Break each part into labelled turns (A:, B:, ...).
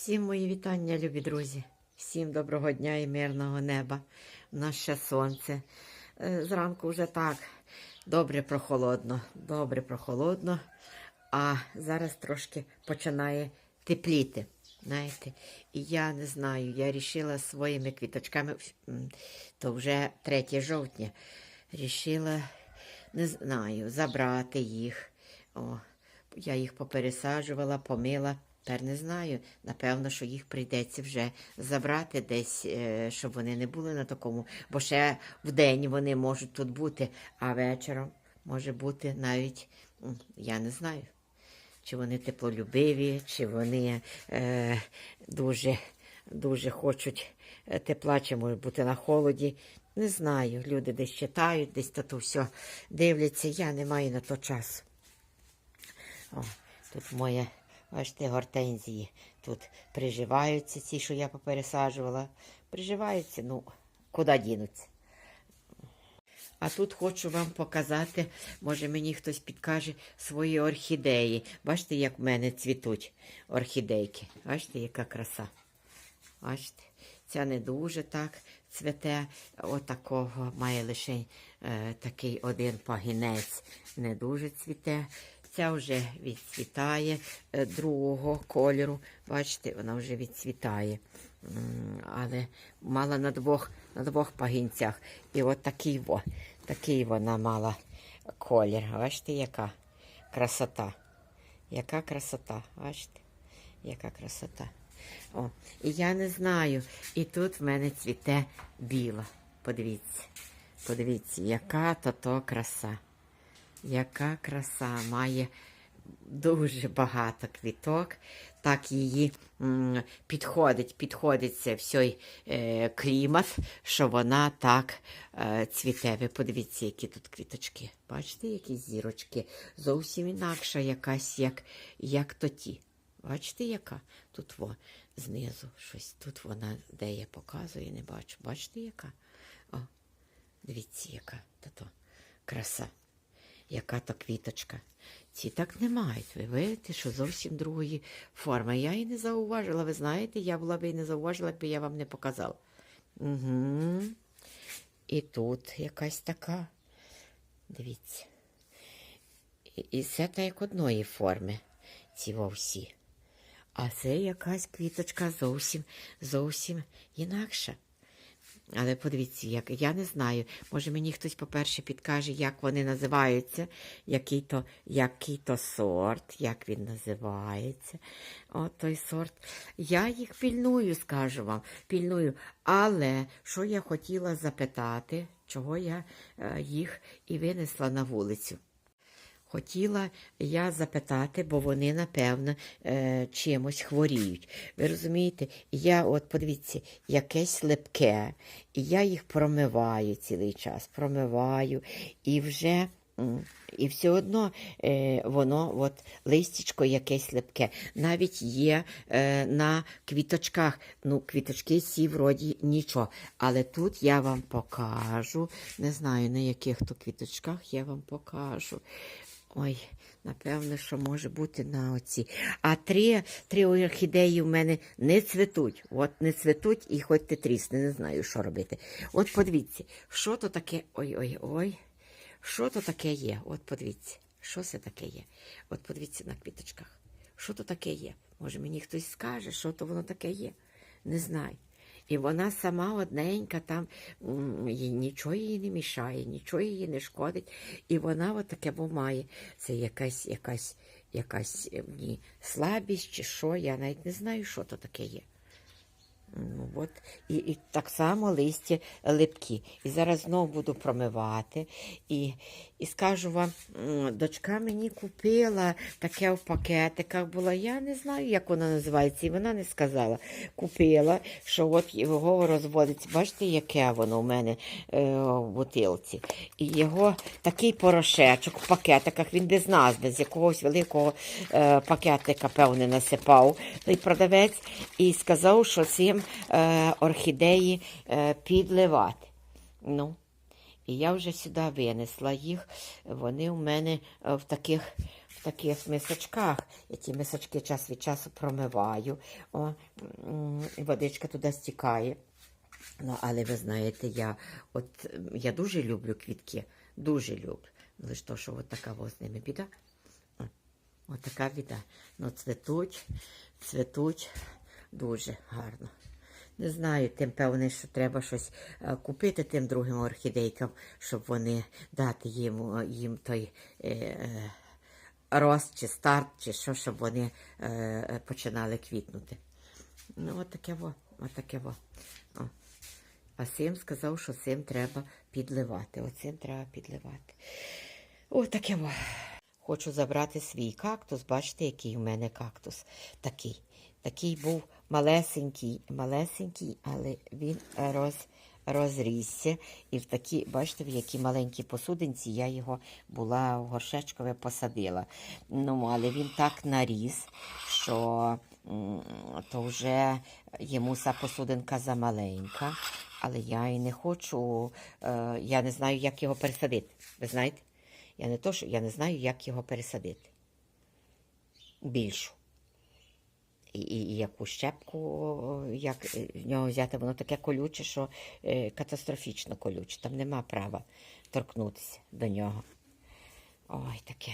A: Всім мої вітання, любі друзі. Всім доброго дня і мирного неба. У нас ще сонце. Е, Зранку вже так добре прохолодно, добре прохолодно, а зараз трошки починає тепліти. Знаєте, і я не знаю, я рішила своїми квіточками, то вже 3 жовтня, рішила, не знаю, забрати їх. О, я їх попересаджувала, помила. Тепер не знаю. Напевно, що їх прийдеться вже забрати десь, е, щоб вони не були на такому, бо ще в день вони можуть тут бути, а вечором може бути навіть, я не знаю, чи вони теплолюбиві, чи вони е, дуже, дуже хочуть е, тепла, чи можуть бути на холоді. Не знаю. Люди десь читають, десь то все дивляться. Я не маю на то часу. О, тут моє, бачите, гортензії. Тут приживаються ці, що я попересаджувала. Приживаються, ну, куди дінуться. А тут хочу вам показати, може мені хтось підкаже свої орхідеї. Бачите, як в мене цвітуть орхідейки. Бачите, яка краса. Бачите, ця не дуже так цвете. Отакого має лише е, такий один пагінець, не дуже цвіте. Ця вже відцвітає е, другого кольору. Бачите, вона вже відцвітає. Але мала на двох, на двох пагінцях. І от такий, во, такий вона мала колір. Бачите, яка красота. Яка красота, бачите? Яка красота. О, і я не знаю. І тут в мене цвіте біла. Подивіться. Подивіться, яка то то краса. Яка краса має дуже багато квіток. Так її підходить, підходить це всій е, клімат, що вона так е, цвіте. Ви подивіться, які тут квіточки. Бачите, які зірочки? Зовсім інакша якась, як, як то. Бачите, яка? Тут во, знизу щось. Тут вона, де я показую, не бачу. Бачите, яка? О, дивіться, яка то краса. Яка то квіточка. Ці так не мають. Ви видите, що зовсім другої форми. Я і не зауважила. Ви знаєте, я була б і не зауважила, якби я вам не показала. Угу. І тут якась така. Дивіться. І, і це так як одної форми, ці вовсі. А це якась квіточка зовсім, зовсім інакша. Але подивіться, як я не знаю. Може мені хтось, по-перше, підкаже, як вони називаються, який то, який то сорт, як він називається. О, той сорт. Я їх пільную, скажу вам, пільную. Але що я хотіла запитати, чого я е, їх і винесла на вулицю? Хотіла я запитати, бо вони, напевно, е, чимось хворіють. Ви розумієте, я, от подивіться, якесь липке, і я їх промиваю цілий час, промиваю, і вже. І все одно е, воно, от листячко якесь липке. Навіть є е, на квіточках. Ну, квіточки ці вроді нічого. Але тут я вам покажу. Не знаю, на яких то квіточках я вам покажу. Ой, напевно, що може бути на оці. А три, три орхідеї в мене не цвітуть. От не цвітуть і хоч ти трісне, не знаю, що робити. От подивіться, що то таке. Ой-ой-ой. Що то таке є? От подивіться, що це таке є. От подивіться на квіточках. Що то таке є? Може, мені хтось скаже, що то воно таке є? Не знаю. І вона сама одненька, там їй нічого їй не мішає, нічого їй не шкодить. І вона от таке бо має. Це якась, якась, якась ні, слабість чи що, я навіть не знаю, що то таке є. Ну, от. І, і так само листя липкі. І зараз знову буду промивати. І, і скажу вам, дочка мені купила таке в пакетиках було. Я не знаю, як воно називається, і вона не сказала. Купила, що от його розводиться. Бачите, яке воно у мене е, в бутилці. І його такий порошечок в пакетиках, він без назви, з якогось великого е, пакетика, певне, насипав той продавець і сказав, що цим е, орхідеї е, підливати. Ну, і я вже сюди винесла їх. Вони у мене е, в таких, в таких мисочках. Я ті мисочки час від часу промиваю. О, водичка туди стікає. Ну, але ви знаєте, я, от, я дуже люблю квітки. Дуже люблю. Лише то, що от з ними біда. О, От біда. Ну, цвітуть, цвітуть дуже гарно. Не знаю, тим певне, що треба щось е, купити тим другим орхідейкам, щоб вони дати їм, їм той е, е, рост чи старт, чи що, щоб вони е, е, починали квітнути. Ну, от во, от во. О. А Сим сказав, що цим треба підливати. Оцим треба підливати. О, таке во. Хочу забрати свій кактус. Бачите, який у мене кактус. Такий. Такий був малесенький, малесенький, але він роз, розрісся. І в такі, бачите, в які маленькі посудинці я його була в горшечкове посадила. Ну, але він так наріс, що то вже йому ця посудинка замаленька. Але я і не хочу, е, я не знаю, як його пересадити. Ви знаєте? Я не то, що я не знаю, як його пересадити. Більшу. І, і, яку щепку, як в нього взяти, воно таке колюче, що е, катастрофічно колюче. Там нема права торкнутися до нього. Ой, таке.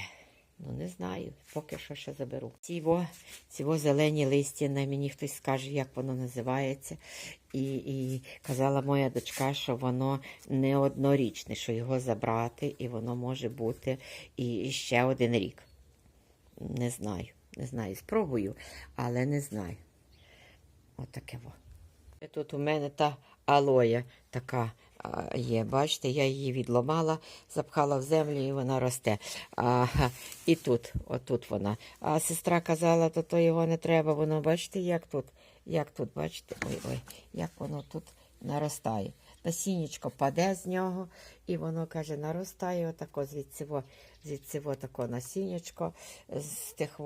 A: Ну, не знаю, поки що ще заберу. Ціво, ціво зелені листя, на мені хтось скаже, як воно називається. І, і казала моя дочка, що воно не однорічне, що його забрати, і воно може бути і ще один рік. Не знаю, не знаю. Спробую, але не знаю. Отаке во. Тут у мене та алоя така є. Бачите, я її відломала, запхала в землю і вона росте. А, і тут, отут вона. А сестра казала, то, то його не треба. Воно, бачите, як тут, як тут, бачите, ой, ой, як воно тут наростає. Насіннячко паде з нього, і воно каже, наростає отако звідсиво, звідсиво тако насіннячко з тих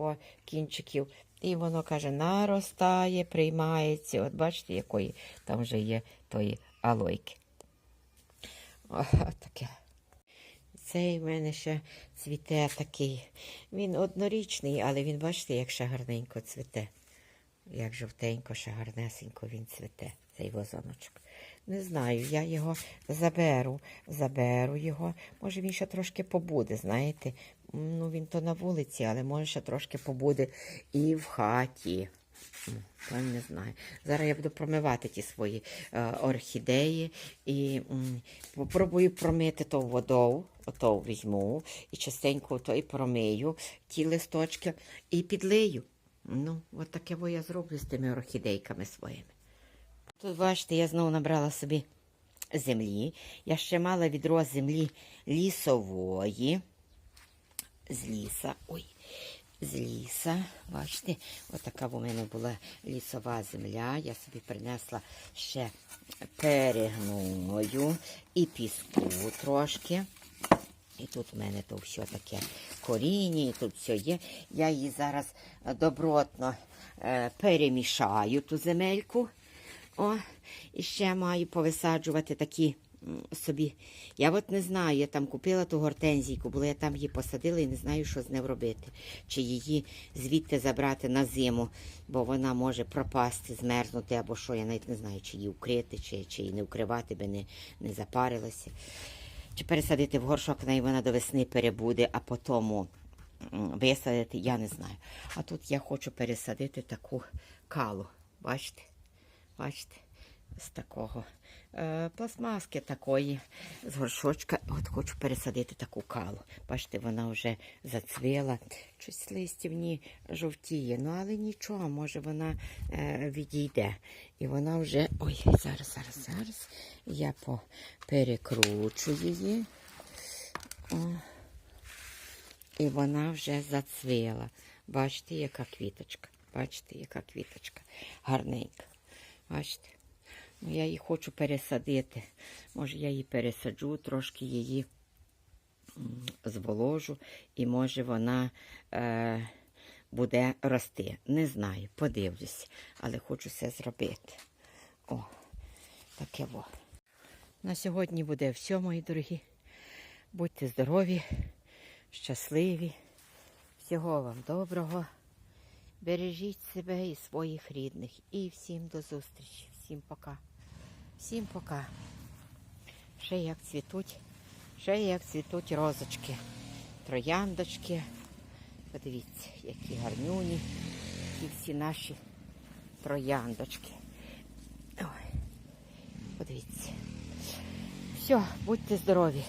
A: кінчиків. І воно каже, наростає, приймається. От бачите, якої там вже є тої алойки. О, таке. Цей в мене ще цвіте такий. Він однорічний, але він, бачите, як ще гарненько цвіте. Як жовтенько, ще гарнесенько він цвіте, цей вазоночок. Не знаю, я його заберу, заберу його. Може, він ще трошки побуде, знаєте. Ну, він то на вулиці, але може ще трошки побуде і в хаті. М, не знаю. Зараз я буду промивати ті свої е, орхідеї і м, попробую промити то водою, ото візьму і частенько то і промию ті листочки і підлию. Ну, от таке я зроблю з тими орхідейками своїми. Тут, бачите, я знову набрала собі землі. Я ще мала відро землі лісової. З ліса. Ой, з ліса. Бачите, отака в мене була лісова земля. Я собі принесла ще перегною і піску трошки. І тут в мене то все таке коріння, і тут все є. Я її зараз е, добротно е, перемішаю ту земельку. О, і ще маю повисаджувати такі собі. Я от не знаю, я там купила ту гортензійку, бо я там її посадила і не знаю, що з нею робити. Чи її звідти забрати на зиму, бо вона може пропасти, змерзнути або що. Я навіть не знаю, чи її укрити, чи, чи її не укривати, би не, не запарилася. Чи пересадити в горшок, неї вона до весни перебуде, а потім висадити, я не знаю. А тут я хочу пересадити таку калу. Бачите? Бачите? З такого пластмаски такої, з горшочка. От хочу пересадити таку калу. Бачите, вона вже зацвіла. Щось листівні жовтіє. Ну, але нічого, може вона е, відійде. І вона вже. Ой, зараз, зараз, зараз. Я перекручу її. О. І вона вже зацвіла. Бачите, яка квіточка. Бачите, яка квіточка. Гарненька. Бачите? Я її хочу пересадити. Може, я її пересаджу, трошки її зволожу, і може вона е, буде рости. Не знаю, подивлюсь, але хочу це зробити. О, таке во. На сьогодні буде все, мої дорогі. Будьте здорові, щасливі. Всього вам доброго. Бережіть себе і своїх рідних. І всім до зустрічі. Всім пока. Всім пока. Ще як цвітуть, ще як цвітуть розочки, трояндочки. Подивіться, які гарнюні. І всі наші трояндочки. Ой, подивіться. Все, будьте здорові.